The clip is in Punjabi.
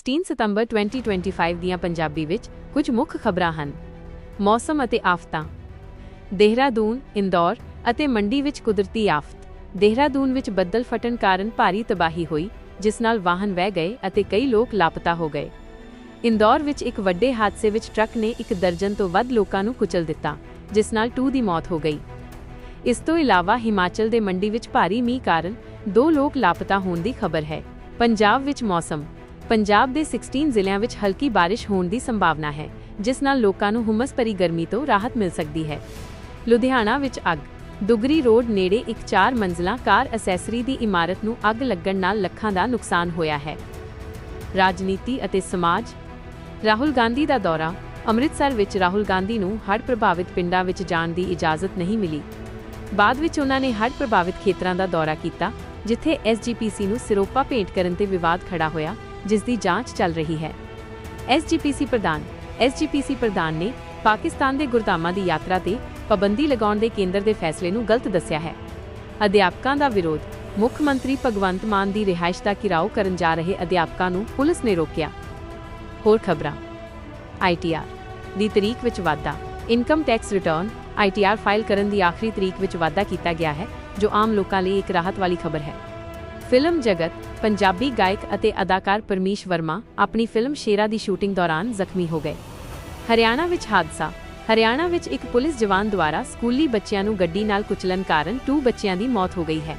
16 ਸਤੰਬਰ 2025 ਦੀਆਂ ਪੰਜਾਬੀ ਵਿੱਚ ਕੁਝ ਮੁੱਖ ਖਬਰਾਂ ਹਨ। ਮੌਸਮ ਅਤੇ ਆਫਤਾਂ। ਦੇਹਰਾਦੂਨ, ਇੰਦੌਰ ਅਤੇ ਮੰਡੀ ਵਿੱਚ ਕੁਦਰਤੀ ਆਫਤ। ਦੇਹਰਾਦੂਨ ਵਿੱਚ ਬੱਦਲ ਫਟਣ ਕਾਰਨ ਭਾਰੀ ਤਬਾਹੀ ਹੋਈ, ਜਿਸ ਨਾਲ ਵਾਹਨ ਵਹਿ ਗਏ ਅਤੇ ਕਈ ਲੋਕ ਲਾਪਤਾ ਹੋ ਗਏ। ਇੰਦੌਰ ਵਿੱਚ ਇੱਕ ਵੱਡੇ ਹਾਦਸੇ ਵਿੱਚ ਟਰੱਕ ਨੇ ਇੱਕ ਦਰਜਨ ਤੋਂ ਵੱਧ ਲੋਕਾਂ ਨੂੰ ਕੁਚਲ ਦਿੱਤਾ, ਜਿਸ ਨਾਲ 2 ਦੀ ਮੌਤ ਹੋ ਗਈ। ਇਸ ਤੋਂ ਇਲਾਵਾ ਹਿਮਾਚਲ ਦੇ ਮੰਡੀ ਵਿੱਚ ਭਾਰੀ ਮੀਂਹ ਕਾਰਨ ਦੋ ਲੋਕ ਲਾਪਤਾ ਹੋਣ ਦੀ ਖਬਰ ਹੈ। ਪੰਜਾਬ ਵਿੱਚ ਮੌਸਮ ਪੰਜਾਬ ਦੇ 16 ਜ਼ਿਲ੍ਹਿਆਂ ਵਿੱਚ ਹਲਕੀ ਬਾਰਿਸ਼ ਹੋਣ ਦੀ ਸੰਭਾਵਨਾ ਹੈ, ਜਿਸ ਨਾਲ ਲੋਕਾਂ ਨੂੰ ਹੁਮਸ ਭਰੀ ਗਰਮੀ ਤੋਂ ਰਾਹਤ ਮਿਲ ਸਕਦੀ ਹੈ। ਲੁਧਿਆਣਾ ਵਿੱਚ ਅੱਗ, ਦੁਗਰੀ ਰੋਡ ਨੇੜੇ ਇੱਕ 4 ਮੰਜ਼ਲਾ ਕਾਰ ਅਸੈਸਰੀ ਦੀ ਇਮਾਰਤ ਨੂੰ ਅੱਗ ਲੱਗਣ ਨਾਲ ਲੱਖਾਂ ਦਾ ਨੁਕਸਾਨ ਹੋਇਆ ਹੈ। ਰਾਜਨੀਤੀ ਅਤੇ ਸਮਾਜ, ਰਾਹੁਲ ਗਾਂਧੀ ਦਾ ਦੌਰਾ, ਅੰਮ੍ਰਿਤਸਰ ਵਿੱਚ ਰਾਹੁਲ ਗਾਂਧੀ ਨੂੰ ਹੜ੍ਹ ਪ੍ਰਭਾਵਿਤ ਪਿੰਡਾਂ ਵਿੱਚ ਜਾਣ ਦੀ ਇਜਾਜ਼ਤ ਨਹੀਂ ਮਿਲੀ। ਬਾਅਦ ਵਿੱਚ ਉਹਨਾਂ ਨੇ ਹੜ੍ਹ ਪ੍ਰਭਾਵਿਤ ਖੇਤਰਾਂ ਦਾ ਦੌਰਾ ਕੀਤਾ, ਜਿੱਥੇ ਐਸਜੀਪੀਸੀ ਨੂੰ ਸਿਰੋਪਾ ਭੇਟ ਕਰਨ ਤੇ ਵਿਵਾਦ ਖੜਾ ਹੋਇਆ। ਜਿਸ ਦੀ ਜਾਂਚ ਚੱਲ ਰਹੀ ਹੈ। ਐਸਜੀਪੀਸੀ ਪ੍ਰਧਾਨ ਐਸਜੀਪੀਸੀ ਪ੍ਰਧਾਨ ਨੇ ਪਾਕਿਸਤਾਨ ਦੇ ਗੁਰਧਾਮਾਂ ਦੀ ਯਾਤਰਾ ਤੇ ਪਾਬੰਦੀ ਲਗਾਉਣ ਦੇ ਕੇਂਦਰ ਦੇ ਫੈਸਲੇ ਨੂੰ ਗਲਤ ਦੱਸਿਆ ਹੈ। ਅਧਿਆਪਕਾਂ ਦਾ ਵਿਰੋਧ ਮੁੱਖ ਮੰਤਰੀ ਭਗਵੰਤ ਮਾਨ ਦੀ ਰਿਹਾਇਸ਼ ਦਾ ਘਿਰਾਓ ਕਰਨ ਜਾ ਰਹੇ ਅਧਿਆਪਕਾਂ ਨੂੰ ਪੁਲਿਸ ਨੇ ਰੋਕਿਆ। ਹੋਰ ਖਬਰਾਂ। ਆਈਟੀਆਰ ਦੀ ਤਰੀਕ ਵਿੱਚ ਵਾਧਾ। Income tax return ITR file ਕਰਨ ਦੀ ਆਖਰੀ ਤਰੀਕ ਵਿੱਚ ਵਾਧਾ ਕੀਤਾ ਗਿਆ ਹੈ, ਜੋ ਆਮ ਲੋਕਾਂ ਲਈ ਇੱਕ ਰਾਹਤ ਵਾਲੀ ਖਬਰ ਹੈ। ਫਿਲਮ ਜਗਤ, ਪੰਜਾਬੀ ਗਾਇਕ ਅਤੇ ਅਦਾਕਾਰ ਪਰਮੀਸ਼ ਵਰਮਾ ਆਪਣੀ ਫਿਲਮ ਸ਼ੇਰਾ ਦੀ ਸ਼ੂਟਿੰਗ ਦੌਰਾਨ ਜ਼ਖਮੀ ਹੋ ਗਏ। ਹਰਿਆਣਾ ਵਿੱਚ ਹਾਦਸਾ। ਹਰਿਆਣਾ ਵਿੱਚ ਇੱਕ ਪੁਲਿਸ ਜਵਾਨ ਦੁਆਰਾ ਸਕੂਲੀ ਬੱਚਿਆਂ ਨੂੰ ਗੱਡੀ ਨਾਲ ਕੁਚਲਣ ਕਾਰਨ 2 ਬੱਚਿਆਂ ਦੀ ਮੌਤ ਹੋ ਗਈ ਹੈ।